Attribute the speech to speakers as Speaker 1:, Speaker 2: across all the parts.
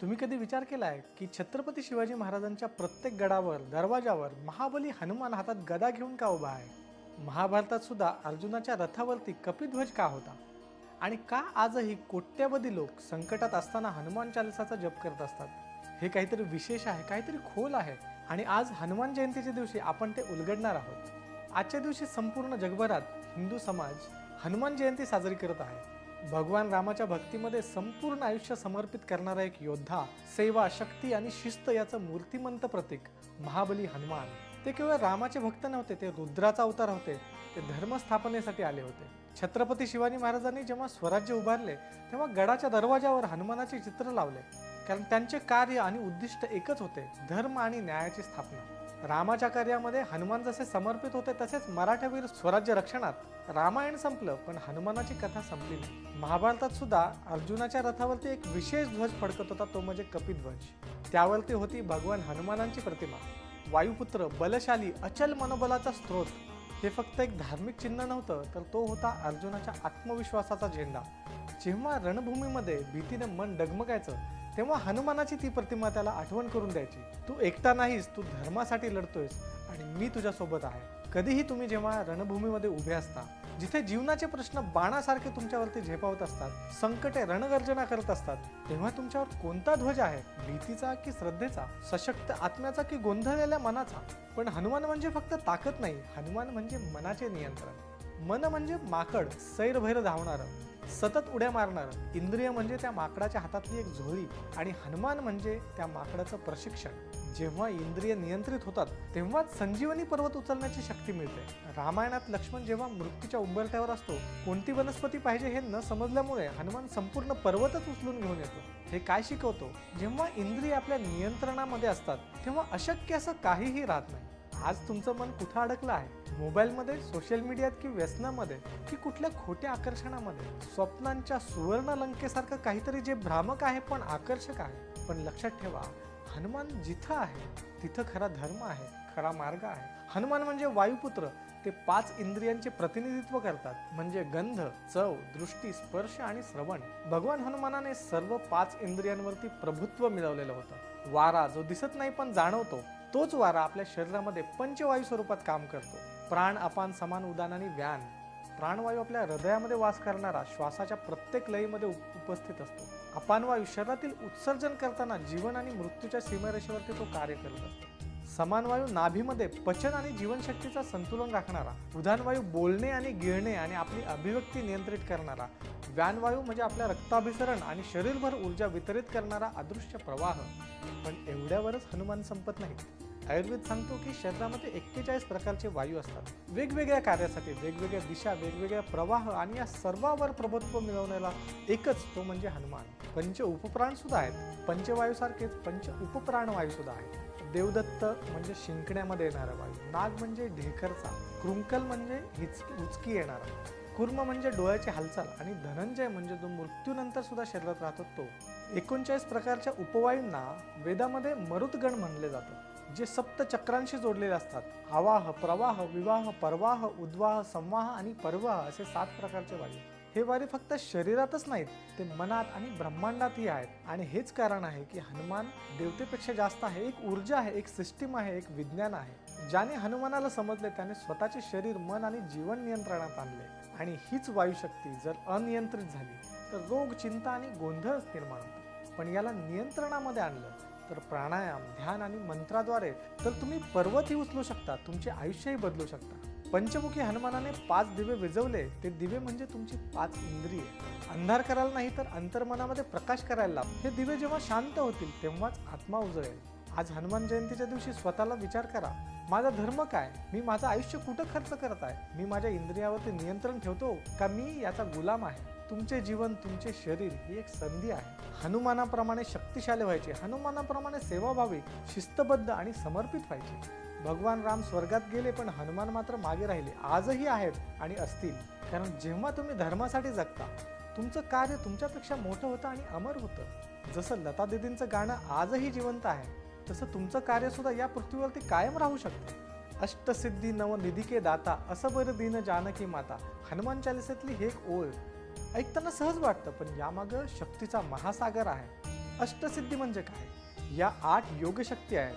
Speaker 1: तुम्ही कधी विचार केला आहे की छत्रपती शिवाजी महाराजांच्या प्रत्येक गडावर दरवाजावर महाबली हनुमान हातात गदा घेऊन का उभा आहे? महाभारतात सुद्धा अर्जुनाच्या रथावरती कपिध्वज का होता? आणि का आजही कोट्यवधी लोक संकटात असताना हनुमान चालिसाचा जप करत असतात? हे काहीतरी विशेष आहे काहीतरी खोल आहे. आणि आज हनुमान जयंतीच्या दिवशी आपण ते उलगडणार आहोत. आजच्या दिवशी संपूर्ण जगभरात हिंदू समाज हनुमान जयंती साजरी करत आहे. भगवान रामाच्या भक्तीमध्ये संपूर्ण आयुष्य समर्पित करणारा एक योद्धा सेवा शक्ती आणि शिस्त याचं मूर्तिमंत प्रतीक महाबली हनुमान. ते केवळ रामाचे भक्त नव्हते ते रुद्राचा अवतार होते. ते धर्मस्थापनेसाठी आले होते. छत्रपती शिवाजी महाराजांनी जेव्हा स्वराज्य उभारले तेव्हा गडाच्या दरवाजावर हनुमानाचे चित्र लावले. कारण त्यांचे कार्य आणि उद्दिष्ट एकच होते धर्म आणि न्यायाची स्थापना. रामाच्या कार्यामध्ये हनुमान जसे समर्पित होते तसेच मराठावीर स्वराज्य रक्षणात. रामायण संपलं पण हनुमानाची कथा संपली नाही. महाभारतात सुद्धा अर्जुनाच्या रथावरती एक विशेष ध्वज फडकत होता तो म्हणजे कपिध्वज त्यावरती होती भगवान हनुमानांची प्रतिमा. वायुपुत्र बलशाली अचल मनोबलाचा स्रोत. हे फक्त एक धार्मिक चिन्ह नव्हतं तर तो होता अर्जुनाच्या आत्मविश्वासाचा झेंडा. जेव्हा रणभूमीमध्ये भीतीने मन डगमगायचं तेव्हा हनुमानाची ती प्रतिमा त्याला आठवण करून द्यायची. तू एकटा नाहीस तू धर्मासाठी लढतोयस आणि मी तुझ्या सोबत आहे. कधीही तुम्ही जेव्हा रणभूमीमध्ये उभे असता जिथे जीवनाचे प्रश्न बाणासारखे तुमच्यावरती झेपावत असतात संकटे रणगर्जना करत असतात तेव्हा तुमच्यावर कोणता ध्वज आहे? भीतीचा की श्रद्धेचा? सशक्त आत्म्याचा की गोंधळलेल्या मनाचा? पण हनुमान म्हणजे फक्त ताकद नाही. हनुमान म्हणजे मनाचे नियंत्रण. मन म्हणजे माकड सैरभैर धावणारं. सतत उड्या मारणारं. इंद्रिय म्हणजे त्या माकडाच्या हातातली एक झोळी आणि हनुमान म्हणजे त्या माकडाचं प्रशिक्षण. जेव्हा इंद्रिय नियंत्रित होतात तेव्हाच संजीवनी पर्वत उचलण्याची शक्ती मिळते. रामायणात लक्ष्मण जेव्हा मृत्यूच्या उंबरठ्यावर असतो कोणती वनस्पती पाहिजे हे न समजल्यामुळे हनुमान संपूर्ण पर्वतच उचलून घेऊन येतो. हे काय शिकवतो? जेव्हा इंद्रिय आपल्या नियंत्रणामध्ये असतात तेव्हा अशक्य असं काहीही राहत नाही. आज तुमचं मन कुठं अडकलं आहे? मोबाईलमध्ये सोशल मीडियात की व्यसनामध्ये? की कुठल्या खोट्या आकर्षणामध्ये? स्वप्नांच्या सुवर्ण लंकेसारखं काहीतरी जे भ्रामक आहे पण आकर्षक आहे. पण लक्षात ठेवा हनुमान जिथं आहे तिथं खरा धर्म आहे खरा मार्ग आहे. हनुमान म्हणजे वायुपुत्र. ते पाच इंद्रियांचे प्रतिनिधित्व करतात. म्हणजे गंध चव दृष्टी स्पर्श आणि श्रवण. भगवान हनुमानाने सर्व पाच इंद्रियांवरती प्रभुत्व मिळवलेलं होतं. वारा जो दिसत नाही पण जाणवतो. तोच वारा आपल्या शरीरामध्ये पंचवायू स्वरूपात काम करतो. प्राण अपान समान उदान आणि व्यान. प्राणवायू आपल्या हृदयामध्ये वास करणारा श्वासाच्या प्रत्येक लयीमध्ये उपस्थित असतो. अपानवायू शरीरातील उत्सर्जन करताना जीवन आणि मृत्यूच्या सीमारेषेवरती तो कार्य करत असतो. समान वायू नाभीमध्ये पचन आणि जीवनशक्तीचा संतुलन राखणारा उदानवायू बोलणे आणि गिळणे आणि आपली अभिव्यक्ती नियंत्रित करणारा व्यानवायू म्हणजे आपल्या रक्ताभिसरण आणि शरीरभर ऊर्जा वितरित करणारा अदृश्य प्रवाह. पण एवढ्यावरच हनुमान संपत नाही आयुर्वेद सांगतो की शरीरामध्ये एक्केचाळीस प्रकारचे वायू असतात. वेगवेगळ्या कार्यासाठी वेगवेगळ्या दिशा वेगवेगळ्या प्रवाह आणि या सर्वावर प्रभुत्व मिळवण्याला एकच तो म्हणजे हनुमान. पंच उपप्राण सुद्धा आहेत. पंचवायूसारखेच पंच उपप्राण वायू सुद्धा आहेत. देवदत्त म्हणजे शिंकण्यामध्ये येणारा वायू. नाग म्हणजे ढेकरचा कृंकल म्हणजे हिच उचकी येणारा. कुर्म म्हणजे डोळ्याची हालचाल आणि धनंजय म्हणजे जो मृत्यूनंतर सुद्धा शरीरात राहतो तो. एकोणचाळीस प्रकारच्या उपवायूंना वेदामध्ये मरुतगण म्हणले जातं जे सप्त चक्रांशी जोडलेले असतात. आवाह प्रवाह विवाह परवाह उद्वाह संवाह आणि परवाह असे सात प्रकारचे वायू. हे वारे फक्त शरीरातच नाहीत ते मनात आणि ब्रह्मांडातही आहेत. आणि हेच कारण आहे की हनुमान देवतेपेक्षा जास्त आहे एक ऊर्जा आहे एक सिस्टीम आहे एक विज्ञान आहे. ज्याने हनुमानाला समजले त्याने स्वतःचे शरीर मन आणि जीवन नियंत्रणात आणले. आणि हीच वायुशक्ती जर अनियंत्रित झाली तर रोग चिंता आणि गोंधळच निर्माण होतो पण याला नियंत्रणामध्ये आणलं तर प्राणायाम ध्यान आणि मंत्राद्वारे तर तुम्ही पर्वतही उचलू शकता तुमचे आयुष्यही बदलू शकता. पंचमुखी हनुमानाने पाच दिवे विजवले. ते दिवे म्हणजे तुमची पाच इंद्रिये. अंधार करायला नाही तर अंतर्मनामध्ये प्रकाश करायला लाभ हे दिवे जेव्हा शांत होतील तेव्हाच आत्मा उजळेल. आज हनुमान जयंतीच्या दिवशी स्वतःला विचार करा. माझा धर्म काय? मी माझं आयुष्य कुठं खर्च करत आहे? मी माझ्या इंद्रियावरती नियंत्रण ठेवतो का? मी याचा गुलाम आहे. तुमचे जीवन तुमचे शरीर ही एक संधी आहे. हनुमानाप्रमाणे शक्तिशाली व्हायचे. हनुमानाप्रमाणे सेवाभावी शिस्तबद्ध आणि समर्पित व्हायचे. भगवान राम स्वर्गात गेले पण हनुमान मात्र मागे राहिले. आजही आहेत आणि असतील. कारण जेव्हा तुम्ही धर्मासाठी जगता तुमचं कार्य तुमच्यापेक्षा मोठं होतं आणि अमर होतं. जसं लता दिदींचं गाणं आजही जिवंत आहे तसं तुमचं कार्य सुद्धा या पृथ्वीवरती कायम राहू शकतं. अष्टसिद्धी नवनिधी के दाता असं बरं दिन जानकी माता. हनुमान चालिसेतली हे एक ओळ. ऐकताना सहज वाटतं पण यामागं शक्तीचा महासागर आहे. अष्टसिद्धी म्हणजे काय? या आठ योगशक्ती आहेत.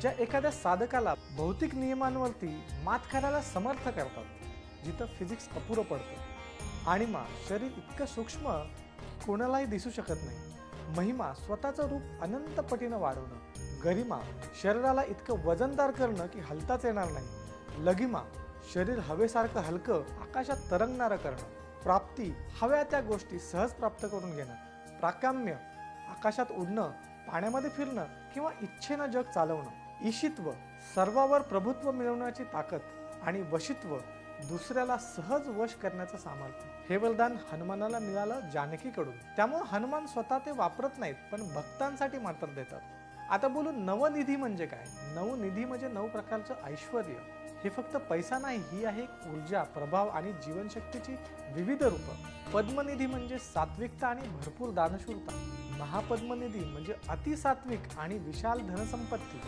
Speaker 1: ज्या एखाद्या साधकाला भौतिक नियमांवरती मात करायला समर्थ करतात जिथं फिजिक्स अपुरं पडतं. आणि मा शरीर इतकं सूक्ष्म कोणालाही दिसू शकत नाही. महिमा स्वतःचं रूप अनंत पटीनं वाढवणं गरिमा शरीराला इतकं वजनदार करणं की हलताच येणार नाही. लगिमा शरीर हवेसारखं हलकं आकाशात तरंगणारं करणं. प्राप्ती हव्या त्या गोष्टी सहज प्राप्त करून घेणं. प्राकाम्य आकाशात उडणं पाण्यामध्ये फिरणं किंवा इच्छेनं जग चालवणं. ईशित्व सर्वावर प्रभुत्व मिळवण्याची ताकद आणि वशित्व दुसऱ्याला सहज वश करण्याचं सामर्थ्य. हे वरदान हनुमानाला मिळालं जानकीकडून. त्यामुळे हनुमान स्वतः ते वापरत नाहीत पण भक्तांसाठी मात्र देतात. आता बोलू नवनिधी म्हणजे काय? नवनिधी म्हणजे नऊ प्रकारचं ऐश्वर. हे फक्त पैसा नाही ही आहे एक ऊर्जा प्रभाव आणि जीवनशक्तीची विविध रूपं. पद्मनिधी म्हणजे सात्विकता आणि भरपूर दानशूरता. महापद्मनिधी म्हणजे अतिसात्विक आणि विशाल धनसंपत्ती.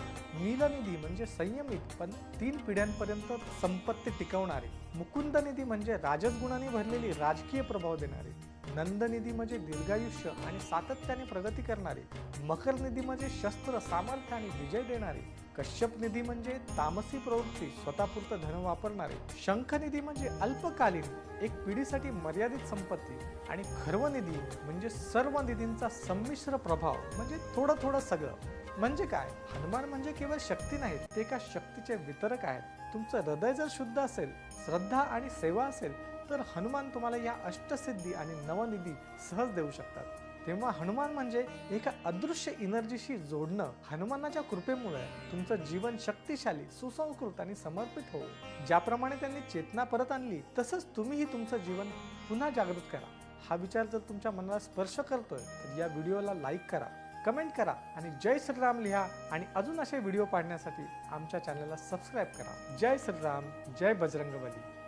Speaker 1: नीलनिधी म्हणजे संयमित पण तीन पिढ्यांपर्यंत संपत्ती टिकवणारे. मुकुंदनिधी म्हणजे राजस गुणांनी भरलेली राजकीय प्रभाव देणारे. नंदनिधी म्हणजे दीर्घायुष्य आणि सातत्याने प्रगती करणारे. मकर निधी म्हणजे शस्त्र सामर्थ्य आणि विजय देणारे. कश्यप निधी म्हणजे तामसी प्रवृत्ती स्वतःपुरतं धन वापरणारे. शंख निधी म्हणजे अल्पकालीन एक पिढीसाठी मर्यादित संपत्ती. आणि खर्वनिधी म्हणजे सर्व निधींचा संमिश्र प्रभाव म्हणजे थोडं थोडं सगळं. म्हणजे काय? हनुमान म्हणजे केवळ शक्ती नाहीत ते एका शक्तीचे वितरक आहेत. तुमचं हृदय जर शुद्ध असेल श्रद्धा आणि सेवा असेल तर हनुमान तुम्हाला या अष्टसिद्धी आणि नवनिधी सहज देऊ शकतात. तेव्हा हनुमान म्हणजे एका अदृश्य एनर्जीशी जोडणं. हनुमानाच्या कृपेमुळे तुमचं जीवन शक्तिशाली सुसंस्कृत आणि समर्पित हो ज्याप्रमाणे त्यांनी चेतना परत आणली तसंच तुम्हीही तुमचं जीवन पुन्हा जागृत करा. हा विचार जर तुमच्या मनाला स्पर्श करतोय तर या व्हिडिओला लाईक करा कमेंट करा आणि जय श्रीराम लिहा आणि अजून असे व्हिडिओ पाहण्यासाठी आमच्या चॅनलला सबस्क्राईब करा. जय श्रीराम जय बजरंगबली.